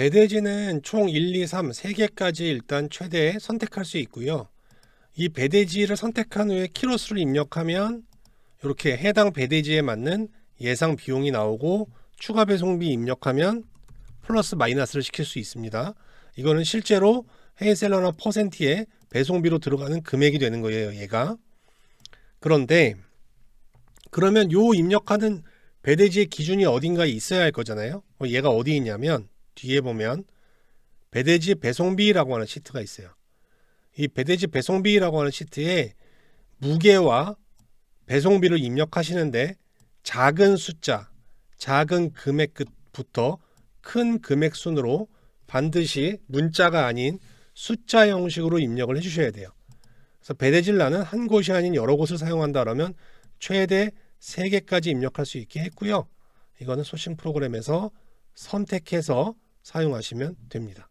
배대지는 총 1, 2, 3, 3개까지 일단 최대 선택할 수 있고요. 이 배대지를 선택한 후에 키로수를 입력하면 이렇게 해당 배대지에 맞는 예상 비용이 나오고 추가 배송비 입력하면 플러스 마이너스를 시킬 수 있습니다. 이거는 실제로 헤이셀러나 퍼센티에 배송비로 들어가는 금액이 되는 거예요, 얘가. 그런데 그러면 요 입력하는 배대지의 기준이 어딘가에 있어야 할 거잖아요. 어, 얘가 어디 있냐면 뒤에 보면 배대지 배송비라고 하는 시트가 있어요. 이 배대지 배송비라고 하는 시트에 무게와 배송비를 입력하시는데 작은 숫자, 작은 금액부터 큰 금액 순으로 반드시 문자가 아닌 숫자 형식으로 입력을 해주셔야 돼요. 그래서 배대질란은 한 곳이 아닌 여러 곳을 사용한다 그러면 최대 3개까지 입력할 수 있게 했고요. 이거는 소싱 프로그램에서 선택해서 사용하시면 됩니다.